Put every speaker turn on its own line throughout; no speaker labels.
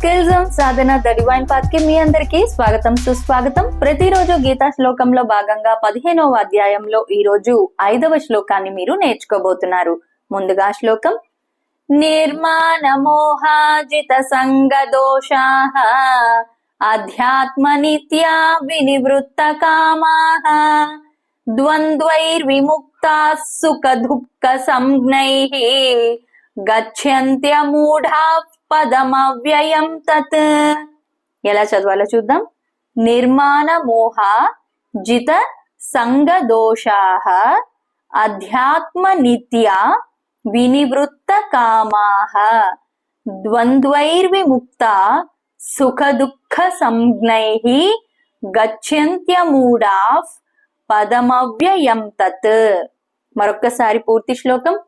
Skills సాధన the divine పాత్కి మీ అందరికి స్వాగతం సుస్వాగతం. ప్రతిరోజు గీతా శ్లోకంలో భాగంగా పదిహేనవ అధ్యాయంలో ఈ రోజు ఐదవ శ్లోకాన్ని మీరు నేర్చుకోబోతున్నారు. ముందుగా శ్లోకం. నిర్మాణ మోహాజిత సంగ దోషా అధ్యాత్మ నిత్యా వినివృత్త కామా ద్వంద్వైర్విముక్తా సుఖ దుఃఖ సంజ్ఞై గచ్చంత్యమూఢా పదమవ్యయం తత్. ఎలా చదవాలో చూద్దాం. నిర్మాణ మోహ జిత సంగ దోషా అధ్యాత్మ నిత్య వినివృత్త కామాహ ద్వంద్వైర్విముక్త సుఖ దుఃఖ సంజ్ఞై గచ్చంత్యమూడాఫ్ పదమవ్యయం తత్. మరొక్కసారి పూర్తి శ్లోకం.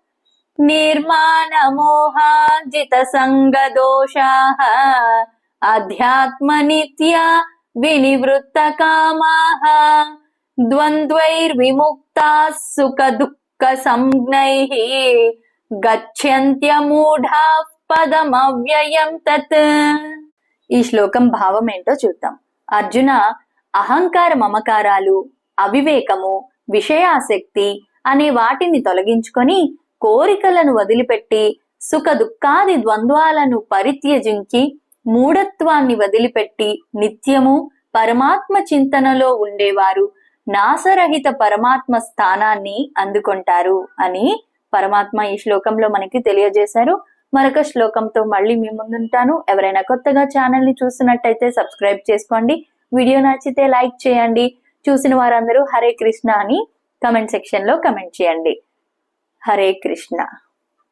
నిర్మాణ మోహాజిత సంగ దోషా అధ్యాత్మ నిత్య వినివృత్త కామా ద్వంద్వైర్విముక్తా సుఖ దుఃఖ సంజ్ఞై గచ్చంత్యమూఢా పదమవ్యయం తత్ ఈ శ్లోకం భావం ఏంటో చూద్దాం. అర్జున అహంకార మమకారాలు అవివేకము విషయాసక్తి అనే వాటిని తొలగించుకొని కోరికలను వదిలిపెట్టి సుఖ దుఃఖాది ద్వంద్వాలను పరిత్యజించి మూఢత్వాన్ని వదిలిపెట్టి నిత్యము పరమాత్మ చింతనలో ఉండేవారు. నాసరహిత పరమాత్మ స్థానాన్ని అందుకుంటారు అని పరమాత్మ ఈ శ్లోకంలో మనకి తెలియజేశారు. మరొక శ్లోకంతో మళ్ళీ మీ ముందుంటాను. ఎవరైనా కొత్తగా ఛానల్ని చూసినట్టయితే సబ్స్క్రైబ్ చేసుకోండి. వీడియో నచ్చితే లైక్ చేయండి. చూసిన వారందరూ హరే కృష్ణ అని కమెంట్ సెక్షన్లో కమెంట్ చేయండి. హరే కృష్ణ